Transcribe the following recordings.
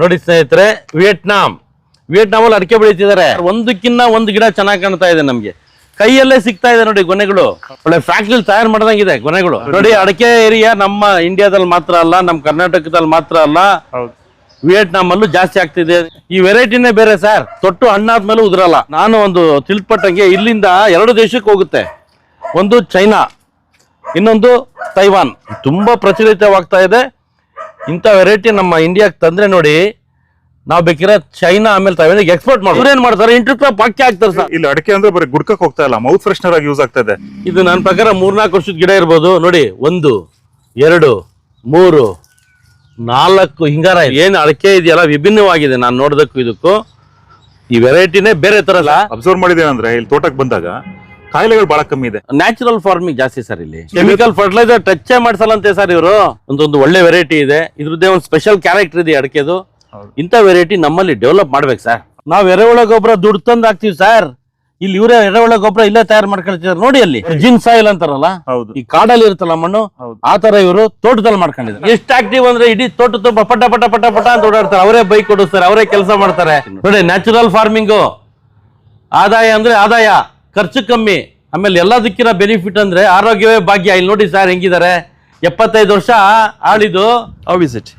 ನೋಡಿ ಸ್ನೇಹಿತರೆ ವಿಯೆಟ್ನಾಂ. ವಿಯೆಟ್ನಾಮಲ್ಲಿ ಅಡಿಕೆ ಬೆಳೀತಿದ್ದಾರೆ. ಒಂದಕ್ಕಿನ್ನ ಒಂದು ಗಿಡ ಚೆನ್ನಾಗಿ ಕಾಣ್ತಾ ಇದೆ ನಮಗೆ. ಕೈಯಲ್ಲೇ ಸಿಗ್ತಾ ಇದೆ ನೋಡಿ ಗೊನೆಗಳು. ಒಳ್ಳೆ ಫ್ಯಾಕ್ಟ್ರಿ ತಯಾರು ಮಾಡ್ದಂಗಿದೆ ಗೊನೆಗಳು. ನೋಡಿ ಅಡಿಕೆ ಏರಿಯಾ ನಮ್ಮ ಇಂಡಿಯಾದಲ್ಲಿ ಮಾತ್ರ ಅಲ್ಲ ನಮ್ಮ ಕರ್ನಾಟಕದಲ್ಲಿ ಮಾತ್ರ ಅಲ್ಲ. ಹೌದು. ವಿಯೆಟ್ನಾಂ ಅಲ್ಲೂ ಜಾಸ್ತಿ ಆಗ್ತಿದೆ. ಈ ವೆರೈಟಿನೇ ಬೇರೆ ಸರ್. ತೊಟ್ಟು ಹಣ್ಣಾದ್ಮೇಲೆ ಉದುರಲ್ಲ. ನಾನು ಒಂದು ತಿಳ್ಪಟ್ಟಂಗೆ ಇಲ್ಲಿಂದ ಎರಡು ದೇಶಕ್ಕೆ ಹೋಗುತ್ತೆ. ಒಂದು ಚೈನಾ ಇನ್ನೊಂದು ತೈವಾನ್. ತುಂಬಾ ಪ್ರಚಲಿತವಾಗ್ತಾ ಇದೆ. ಇಂಥ ವೆರೈಟಿ ನಮ್ಮ ಇಂಡಿಯಾಕ್ಕೆ ತಂದ್ರೆ ನೋಡಿ ನಾವು ಬೇಕಿರೋ ಚೈನಾ ಆಮೇಲೆ ತೈವಾನಿಗೆ ಎಕ್ಸ್ಪೋರ್ಟ್ ಮಾಡ್ತಾರೆ ಇವ್ರೇನ್ ಮಾಡ್ತಾರೆ? ಇಂಟರ್ಕ್ರಾಪ್ ಹಾಕಿ ಹಾಕ್ತಾರೆ ಸರ್. ಇಲ್ಲಿ ಅಡಕೆ ಅಂದ್ರೆ ಬರೀ ಗುಡ್ಕಕ್ಕೆ ಹೋಗ್ತಾ ಇಲ್ಲ. ಮೌತ್ ಫ್ರೆಶ್ನರ್ ಆಗಿ ಯೂಸ್ ಆಗ್ತಾ ಇದೆ. ಇದು ನನ್ನ ಪ್ರಕಾರ ಮೂರ್ನಾಲ್ಕು ವರ್ಷದ ಗಿಡ ಇರ್ಬೋದು. ನೋಡಿ ಒಂದು ಎರಡು ಮೂರು ನಾಲ್ಕು ಹಿಂಗಾರ ಇದೆ. ಏನ್ ಅಡಕೆ ಇದೆಯಲ್ಲ ವಿಭಿನ್ನವಾಗಿದೆ ನಾನು ನೋಡೋದಕ್ಕೂ ಇದಕ್ಕೂ. ಈ ವೆರೈಟಿನೇ ಬೇರೆ ತರ ಅಲ್ಲ. ಅಬ್ಸರ್ವ್ ಮಾಡಿದ್ರೆ ಇಲ್ಲಿ ತೋಟಕ್ಕೆ ಬಂದಾಗ ಕಾಯಿಲೆಗಳು ಬಹಳ ಕಮ್ಮಿ ಇದೆ. ನ್ಯಾಚುರಲ್ ಫಾರ್ಮಿಂಗ್ ಜಾಸ್ತಿ ಸರ್ ಇಲ್ಲಿ. ಕೆಮಿಕಲ್ ಫರ್ಟಿಲೈಸರ್ ಟಚ್ ಮಾಡಸಲ್ಲಂತೆ ಸರ್ ಇವರು. ಒಂದೊಂದು ಒಳ್ಳೆ ವೆರೈಟಿ ಇದೆ. ಇದ್ರದ್ದೇ ಒಂದು ಸ್ಪೆಷಲ್ ಕ್ಯಾರೆಕ್ಟರ್ ಇದೆ ಅಡಿಕೆದು. ಇಂಥ ವೆರೈಟಿ ನಮ್ಮಲ್ಲಿ ಡೆವಲಪ್ ಮಾಡ್ಬೇಕು ಸರ್ ನಾವ್ ಎರೆಹುಳ ಗೊಬ್ಬರ ದುಡ್ಡು ತಂದು ಹಾಕ್ತಿವಿ ಸರ್ ಇಲ್ಲಿ ಇವರೇ ಎರೆಹುಳ ಗೊಬ್ಬರ ಇಲ್ಲೇ ತಯಾರು ಮಾಡ್ಕೊಳ್ತಿದ್ದಾರೆ ನೋಡಿ ಅಲ್ಲಿ ಜಿನ್ ಸಾಯಿಲ್ ಅಂತಾರಲ್ಲ ಹೌದು. ಈ ಕಾಡಲ್ಲಿ ಇರುತ್ತಲ್ಲ ಮಣ್ಣು. ಆ ತರ ಇವರು ತೋಟದಲ್ಲಿ ಮಾಡ್ಕೊಂಡಿದ್ದಾರೆ. ಎಷ್ಟು ಆಕ್ಟಿವ್ ಅಂದ್ರೆ ಇಡೀ ತೋಟ ತುಂಬ ಪಟ ಪಟ ಪಟ ಪಟ ಅಂತ ಓಡಾಡ್ತಾರೆ. ಅವರೇ ಬೈಕ್ ಕೊಡಿಸ್ತಾರೆ ಅವರೇ ಕೆಲಸ ಮಾಡ್ತಾರೆ. ನೋಡಿ ನ್ಯಾಚುರಲ್ ಫಾರ್ಮಿಂಗು ಆದಾಯ ಅಂದ್ರೆ ಆದಾಯ. ಖರ್ಚು ಕಮ್ಮಿ. ಆಮೇಲೆ ಎಲ್ಲದಕ್ಕಿಂತ ಬೆನಿಫಿಟ್ ಅಂದ್ರೆ ಆರೋಗ್ಯವೇ ಭಾಗ್ಯ. ಇಲ್ಲಿ ನೋಡಿ ಸರ್ ಹೆಂಗಿದ್ದಾರೆ ಎಪ್ಪತ್ತೈದು ವರ್ಷ ಆಳಿದು how is it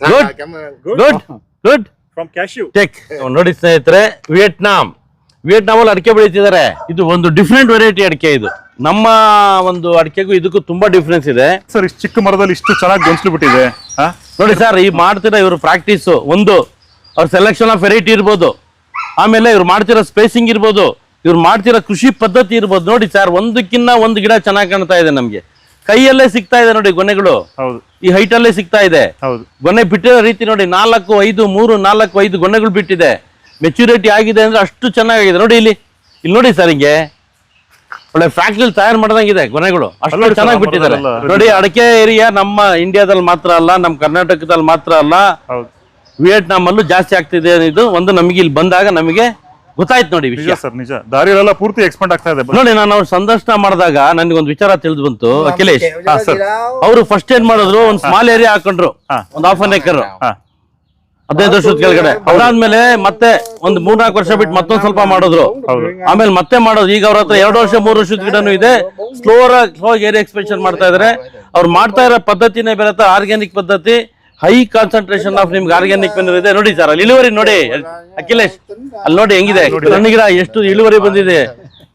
good good good from cashew tech ನೋಡಿ ಸ್ನೇಹಿತರೆ ವಿಯೆಟ್ನಾಂ ವಿಯೆಟ್ನಾಮಲ್ಲಿ ಅಡಿಕೆ ಬೆಳೀತಿದ್ದಾರೆ. ಇದು ಒಂದು ಡಿಫ್ರೆಂಟ್ ವೆರೈಟಿ ಅಡಿಕೆ ಇದು. ನಮ್ಮ ಒಂದು ಅಡಿಕೆಗೂ ಇದಕ್ಕೂ ತುಂಬಾ ಡಿಫ್ರೆನ್ಸ್ ಇದೆ. ಸರ್ ಇಷ್ಟು ಚಿಕ್ಕ ಮರದಲ್ಲಿ ಇಷ್ಟು ಚೆನ್ನಾಗಿ ಗೊಂಚಲು ಬಿಟ್ಟಿದೆ. ಹಾ? ನೋಡಿ ಸರ್ ಈ ಮಾಡ್ತಿರೋ ಇವರು ಪ್ರಾಕ್ಟೀಸ್ ಒಂದು. ಅವ್ರ ಸೆಲೆಕ್ಷನ್ ಆಫ್ ವೆರೈಟಿ ಇರ್ಬೋದು. ಆಮೇಲೆ ಇವ್ರು ಮಾಡ್ತಿರೋ ಸ್ಪೇಸಿಂಗ್ ಇರ್ಬೋದು. ಇವ್ರು ಮಾಡ್ತಿರೋ ಕೃಷಿ ಪದ್ಧತಿ ಇರ್ಬೋದು. ನೋಡಿ ಸರ್ ಒಂದಕ್ಕಿನ್ನ ಒಂದು ಗಿಡ ಚೆನ್ನಾಗಿ ಕಾಣ್ತಾ ಇದೆ ನಮ್ಗೆ. ಕೈಯಲ್ಲೇ ಸಿಗ್ತಾ ಇದೆ ನೋಡಿ ಗೊನೆಗಳು. ಈ ಹೈಟ್ ಅಲ್ಲೇ ಸಿಗ್ತಾ ಇದೆ. ಗೊನೆ ಬಿಟ್ಟಿರೋ ರೀತಿ ನೋಡಿ ನಾಲ್ಕು ಐದು ಮೂರು ನಾಲ್ಕು ಐದು ಗೊನೆಗಳು ಬಿಟ್ಟಿದೆ. ಮೆಚುರಿಟಿ ಆಗಿದೆ ಅಂದ್ರೆ ಅಷ್ಟು ಚೆನ್ನಾಗಿದೆ ನೋಡಿ ಇಲ್ಲಿ. ಇಲ್ಲಿ ನೋಡಿ ಸರ್ ಹಿಂಗೆ. ಒಳ್ಳೆ ಫ್ಯಾಕ್ಟ್ರಿ ತಯಾರು ಮಾಡ್ದಂಗಿದೆ ಗೊನೆಗಳು. ಅಷ್ಟು ಚೆನ್ನಾಗಿ ಬಿಟ್ಟಿದ್ದಾರೆ. ನೋಡಿ ಅಡಿಕೆ ಏರಿಯಾ ನಮ್ಮ ಇಂಡಿಯಾದಲ್ಲಿ ಮಾತ್ರ ಅಲ್ಲ ನಮ್ಮ ಕರ್ನಾಟಕದಲ್ಲಿ ಮಾತ್ರ ಅಲ್ಲ. ವಿಯೆಟ್ನಾಂ ಅಲ್ಲೂ ಜಾಸ್ತಿ ಆಗ್ತಿದೆ ಇದು. ಒಂದು ನಮಗೆ ಇಲ್ಲಿ ಬಂದಾಗ ನಮಗೆ ಗೊತ್ತಾಯ್ತು ನೋಡಿ ನಿಜ ವಿಷಯ. ಸರ್ ನಿಜ. ದಾರಿ ಪೂರ್ತಿ ಎಕ್ಸ್ಪೆಂಡ್ ಆಗ್ತಾ ಇದೆ ನೋಡಿ ನಾನು ಅವ್ರು ಸಂದರ್ಶನ ಮಾಡಿದಾಗ ನನಗೆ ಒಂದು ವಿಚಾರ ತಿಳಿದು ಬಂತು ಅಖಿಲೇಶ್. ಅವರು ಫಸ್ಟ್ ಏನ್ ಮಾಡಿದ್ರು ಒಂದು ಸ್ಮಾಲ್ ಏರಿಯಾ ಹಾಕೊಂಡ್ರು ಒಂದ್ ಹಾಫ್ ಅನ್ ಏಕರ್ ಹದಿನೈದು ವರ್ಷದ ಕೆಳಗಡೆ. ಅದಾದ್ಮೇಲೆ ಮತ್ತೆ ಒಂದು ಮೂರ್ನಾಲ್ಕು ವರ್ಷ ಬಿಟ್ಟು ಮತ್ತೊಂದ್ ಸ್ವಲ್ಪ ಮಾಡಿದ್ರು. ಆಮೇಲೆ ಮತ್ತೆ ಮಾಡೋದು ಈಗ ಅವ್ರ ಹತ್ರ ಎರಡು ವರ್ಷ ಮೂರು ವರ್ಷದ ಗಿಡನೂ ಇದೆ. ಸ್ಲೋರ್ ಸ್ಲೋ ಏರಿಯಾ ಎಕ್ಸ್ಪೆನ್ಷನ್ ಮಾಡ್ತಾ ಇದಾರೆ. ಅವ್ರು ಮಾಡ್ತಾ ಇರೋ ಪದ್ಧತಿನೇ ಬೇರೆ ಆರ್ಗ್ಯಾನಿಕ್ ಪದ್ಧತಿ. ಹೈ ಕಾನ್ಸಂಟ್ರೇಷನ್ ಆಫ್ ನಿಮ್ಗೆ ಆರ್ಗ್ಯಾನಿಕ್ ಇದೆ. ನೋಡಿ ಸರ್ ಅಲ್ಲಿ ಇಳುವರಿ ನೋಡಿ. ಅಖಿಲೇಶ್ ಅಲ್ಲಿ ನೋಡಿ ಹೆಂಗಿದೆ. ಗಿಡ ಎಷ್ಟು ಇಳುವರಿ ಬಂದಿದೆ.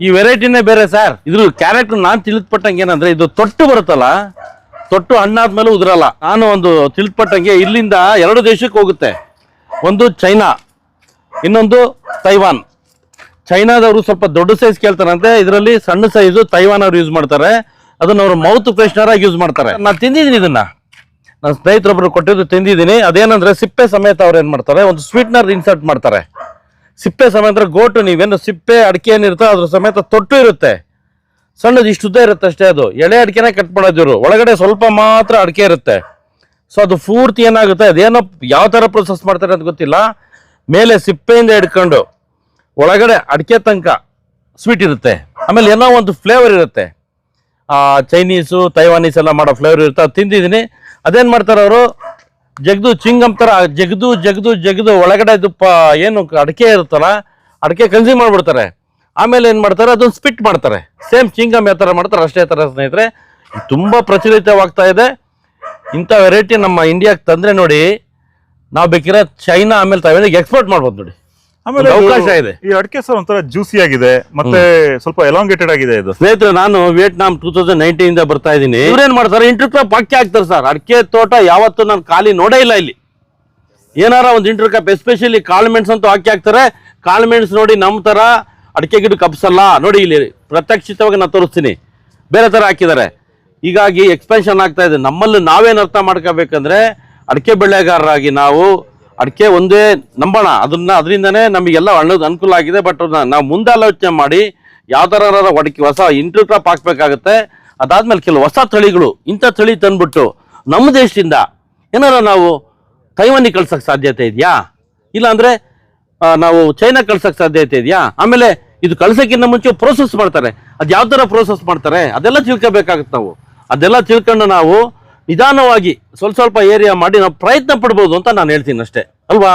ಈ ವೆರೈಟಿನೇ ಬೇರೆ ಸರ್ ಇದ್ರ ಕ್ಯಾರೆಕ್ಟರ್ ನಾನ್ ತಿಳಿದ್ಪಟ್ಟಂಗೆ ಏನಂದ್ರೆ ಇದು ತೊಟ್ಟು ಬರುತ್ತಲ್ಲ ತೊಟ್ಟು ಹಣ್ಣಾದ್ಮೇಲೆ ಉದುರಲ್ಲ. ನಾನು ಒಂದು ತಿಳಿದ್ಪಟ್ಟಂಗೆ ಇಲ್ಲಿಂದ ಎರಡು ದೇಶಕ್ಕೆ ಹೋಗುತ್ತೆ. ಒಂದು ಚೈನಾ ಇನ್ನೊಂದು ತೈವಾನ್. ಚೈನಾದವರು ಸ್ವಲ್ಪ ದೊಡ್ಡ ಸೈಜ್ ಕೇಳ್ತಾರಂತೆ. ಇದರಲ್ಲಿ ಸಣ್ಣ ಸೈಜು ತೈವಾನ್ ಅವ್ರು ಯೂಸ್ ಮಾಡ್ತಾರೆ. ಅದನ್ನ ಅವರು ಮೌತ್ ಫ್ರೆಶ್ನರ್ ಆಗಿ ಯೂಸ್ ಮಾಡ್ತಾರೆ. ನಾನು ತಿಂದಿದ್ದೀನಿ ಇದನ್ನ. ನನ್ನ ಸ್ನೇಹಿತರೊಬ್ಬರು ಕೊಟ್ಟಿದ್ದು ತಿಂದಿದ್ದೀನಿ. ಅದೇನಂದ್ರೆ ಸಿಪ್ಪೆ ಸಮೇತ ಅವ್ರು ಏನು ಮಾಡ್ತಾರೆ? ಒಂದು ಸ್ವೀಟ್ನರ್ ಇನ್ಸರ್ಟ್ ಮಾಡ್ತಾರೆ. ಸಿಪ್ಪೆ ಸಮೇತ ಗೋಟು ನೀವೇನು ಸಿಪ್ಪೆ ಅಡಿಕೆ ಏನಿರುತ್ತೋ ಅದ್ರ ಸಮೇತ ತೊಟ್ಟು ಇರುತ್ತೆ. ಸಣ್ಣದು ಇಷ್ಟು ಉದ್ದ ಇರುತ್ತೆ ಅಷ್ಟೇ ಅದು. ಎಳೆ ಅಡಿಕೆನೇ ಕಟ್ ಮಾಡೋದಿರು ಒಳಗಡೆ ಸ್ವಲ್ಪ ಮಾತ್ರ ಅಡಿಕೆ ಇರುತ್ತೆ. ಸೊ ಅದು ಪೂರ್ತಿ ಏನಾಗುತ್ತೆ? ಅದೇನೋ ಯಾವ ಥರ ಪ್ರೊಸೆಸ್ ಮಾಡ್ತಾರೆ ಅಂತ ಗೊತ್ತಿಲ್ಲ. ಮೇಲೆ ಸಿಪ್ಪೆಯಿಂದ ಹಿಡ್ಕೊಂಡು ಒಳಗಡೆ ಅಡಿಕೆ ತನಕ ಸ್ವೀಟ್ ಇರುತ್ತೆ. ಆಮೇಲೆ ಏನೋ ಒಂದು ಫ್ಲೇವರ್ ಇರುತ್ತೆ. ಆ ಚೈನೀಸು ತೈವಾನೀಸ್ ಎಲ್ಲ ಮಾಡೋ ಫ್ಲೇವರ್ ಇರುತ್ತೆ. ಅದು ತಿಂದಿದ್ದೀನಿ. ಅದೇನು ಮಾಡ್ತಾರೆ ಅವರು? ಜಗದು ಚಿಂಗಮ್ ಥರ ಜಗ್ದು ಜಗ್ದು ಜಗ್ದು ಒಳಗಡೆ ಇದು ಪ, ಏನು ಅಡಿಕೆ ಇರುತ್ತಲ್ಲ, ಅಡಿಕೆ ಕನ್ಸ್ಯೂಮ್ ಮಾಡ್ಬಿಡ್ತಾರೆ. ಆಮೇಲೆ ಏನು ಮಾಡ್ತಾರೆ? ಅದೊಂದು ಸ್ಪಿಟ್ ಮಾಡ್ತಾರೆ. ಸೇಮ್ ಚಿಂಗಮ್ ಯಾವ ಥರ ಮಾಡ್ತಾರೆ, ಅಷ್ಟೇ ಥರ ಸ್ನೇಹಿತರೆ. ತುಂಬ ಪ್ರಚಲಿತವಾಗ್ತಾ ಇದೆ. ಇಂಥ ವೆರೈಟಿ ನಮ್ಮ ಇಂಡಿಯಾಗೆ ತಂದ್ರೆ ನೋಡಿ, ನಾವು ಬೇಕಿರೋ ಚೈನಾ ಆಮೇಲೆ ತಾವೇನಿಗೆ ಎಕ್ಸ್ಪೋರ್ಟ್ ಮಾಡ್ಬೋದು ನೋಡಿ. ಆಮೇಲೆ ಇದು- ಅವಕಾಶ ಇದೆ. ಈ ಅಡಿಕೆ ಸರ್ ಒಂಥರ ಜ್ಯೂಸಿ ಆಗಿದೆ ಮತ್ತೆ ಸ್ವಲ್ಪ ಎಲಾಂಗೇಟೆಡ್ ಆಗಿದೆ ಇದು. ಸ್ನೇಹಿತರೆ ನಾನು ವಿಯೆಟ್ನಾಂ ಟೂ ತೌಸಂಡ್ ನೈನ್ಟೀನ್ ಇಂದ ಬರ್ತಾ ಇದ್ದೀನಿ. ಇವ್ರೇನ್ ಮಾಡ್ತಾರೆ? ಇಂಟರ್ ಕ್ರಾಪ್ ಹಾಕಿ ಹಾಕ್ತಾರೆ ಸರ್. ಅಡಿಕೆ ತೋಟ ಯಾವತ್ತೂ ನಾನು ಖಾಲಿ ನೋಡೇ ಇಲ್ಲ ಇಲ್ಲಿ. ಏನಾರ ಒಂದು ಇಂಟರ್ ಕ್ರಾಪ್ ಎಸ್ಪೆಷಲಿ ಕಾಳು ಮೆಣಸು ಅಂತೂ ಹಾಕಿ ಹಾಕ್ತಾರೆ. ಕಾಳು ಮೆಣಸು ನೋಡಿ ನಮ್ಮ ಥರ ಅಡಿಕೆ ಗಿಡ ಕಪ್ಸಲ್ಲ. ನೋಡಿ ಇಲ್ಲಿ ಪ್ರತ್ಯಕ್ಷಿತವಾಗಿ ನಾನು ತೋರಿಸ್ತೀನಿ. ಬೇರೆ ಥರ ಹಾಕಿದ್ದಾರೆ. ಹೀಗಾಗಿ ಎಕ್ಸ್ಪೆನ್ಷನ್ ಆಗ್ತಾ ಇದೆ. ನಮ್ಮಲ್ಲಿ ನಾವೇನು ಅರ್ಥ ಮಾಡ್ಕೋಬೇಕಂದ್ರೆ ಅಡಿಕೆ ಬೆಳೆಗಾರರಾಗಿ ನಾವು ಅಡಿಕೆ ಒಂದೇ ನಂಬೋಣ. ಅದನ್ನ ಅದರಿಂದನೇ ನಮಗೆಲ್ಲ ಹಣ್ಣದ ಅನುಕೂಲ ಆಗಿದೆ. ಬಟ್ ನಾವು ಮುಂದೆ ಆಲೋಚನೆ ಮಾಡಿ ಯಾವ ಥರ ಅಡಿಕೆ ಹೊಸ ಇಂಟರ್ ಕ್ರಾಪ್ ಹಾಕ್ಬೇಕಾಗತ್ತೆ. ಅದಾದ್ಮೇಲೆ ಕೆಲವು ಹೊಸ ತಳಿಗಳು, ಇಂಥ ತಳಿ ತಂದ್ಬಿಟ್ಟು ನಮ್ಮ ದೇಶದಿಂದ ಏನಾರ ನಾವು ತೈವಾನಿಗೆ ಕಳ್ಸಕ್ ಸಾಧ್ಯತೆ ಇದೆಯಾ? ಇಲ್ಲಾಂದರೆ ನಾವು ಚೈನಾ ಕಳ್ಸಕ್ ಸಾಧ್ಯತೆ ಇದೆಯಾ? ಆಮೇಲೆ ಇದು ಕಳ್ಸೋಕ್ಕಿಂತ ಮುಂಚೆ ಪ್ರೋಸೆಸ್ ಮಾಡ್ತಾರೆ. ಅದು ಯಾವ ಪ್ರೋಸೆಸ್ ಮಾಡ್ತಾರೆ? ಅದೆಲ್ಲ ತಿಳ್ಕೊಬೇಕಾಗುತ್ತೆ ನಾವು. ಅದೆಲ್ಲ ತಿಳ್ಕೊಂಡು ನಾವು ನಿಧಾನವಾಗಿ ಸ್ವಲ್ಪ ಸ್ವಲ್ಪ ಏರಿಯಾ ಮಾಡಿ ನಾವು ಪ್ರಯತ್ನ ಪಡ್ಬೋದು ಅಂತ ನಾನು ಹೇಳ್ತೀನಿ ಅಷ್ಟೇ. ಅಲ್ವಾ?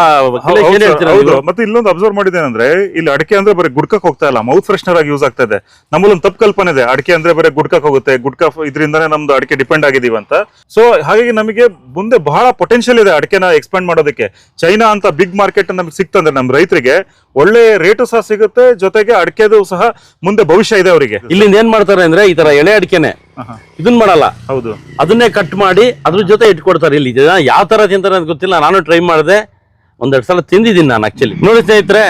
ಏನ್ ಹೇಳ್ತೀರಾ ಹೌದು. ನೀವು? ಮತ್ತೆ ಇಲ್ಲೊಂದು ಅಬ್ಸರ್ವ್ ಮಾಡಿದ್ದೇನೆಂದ್ರೆ ಇಲ್ಲಿ ಅಡಿಕೆ ಅಂದ್ರೆ ಬರೀ ಗುಡ್ಕಕ್ ಹೋಗ್ತಾ ಇಲ್ಲ ಮೌತ್ ಫ್ರೆಶ್ನರ್ ಆಗಿ ಯೂಸ್ ಆಗ್ತಾ ಇದೆ. ನಮ್ಮಲ್ಲಿ ಒಂದು ತಪ್ಪು ಕಲ್ಪನೆ ಇದೆ ಅಡಿಕೆ ಅಂದ್ರೆ ಬರೀ ಗುಡ್ಕಕ್ ಹೋಗುತ್ತೆ ಗುಡ್ಕ ಇದರಿಂದಾನೇ ನಮ್ದು ಅಡಿಕೆ ಡಿಪೆಂಡ್ ಆಗಿದೀವಿ ಅಂತ. ಸೊ ಹಾಗಾಗಿ ನಮಗೆ ಮುಂದೆ ಬಹಳ ಪೊಟೆನ್ಷಿಯಲ್ ಇದೆ ಅಡಿಕೆನ ಎಕ್ಸ್ಪಾಂಡ್ ಮಾಡೋದಕ್ಕೆ. ಚೈನಾ ಅಂತ ಬಿಗ್ ಮಾರ್ಕೆಟ್ ನಮ್ಗೆ ಸಿಕ್ತಂದ್ರೆ ನಮ್ಮ ರೈತರಿಗೆ ಒಳ್ಳೆ ರೇಟು ಸಹ ಸಿಗುತ್ತೆ ಜೊತೆಗೆ ಅಡಿಕೆದು ಸಹ ಮುಂದೆ ಭವಿಷ್ಯ ಇದೆ ಅವರಿಗೆ. ಇಲ್ಲಿಂದ ಏನ್ ಮಾಡ್ತಾರೆ ಅಂದ್ರೆ ಈ ತರ ಎಳೆ ಅಡಿಕೆನೆ ಇದನ್ ಮಾಡಲ್ಲ. ಹೌದು. ಅದನ್ನೇ ಕಟ್ ಮಾಡಿ ಅದ್ರ ಜೊತೆ ಇಟ್ಕೊಡ್ತಾರೆ ಇಲ್ಲಿ. ಜನ ಯಾವ ತರ ತಿಂತಾರೆ ಅಂತ ಗೊತ್ತಿಲ್ಲ. ನಾನು ಟ್ರೈ ಮಾಡಿದೆ. ಒಂದೆರಡು ಸಲ ತಿಂದಿದ್ದೀನಿ ನಾನು ಆಕ್ಚುಲಿ ನೋಡಿ ಸ್ನೇಹಿತರೆ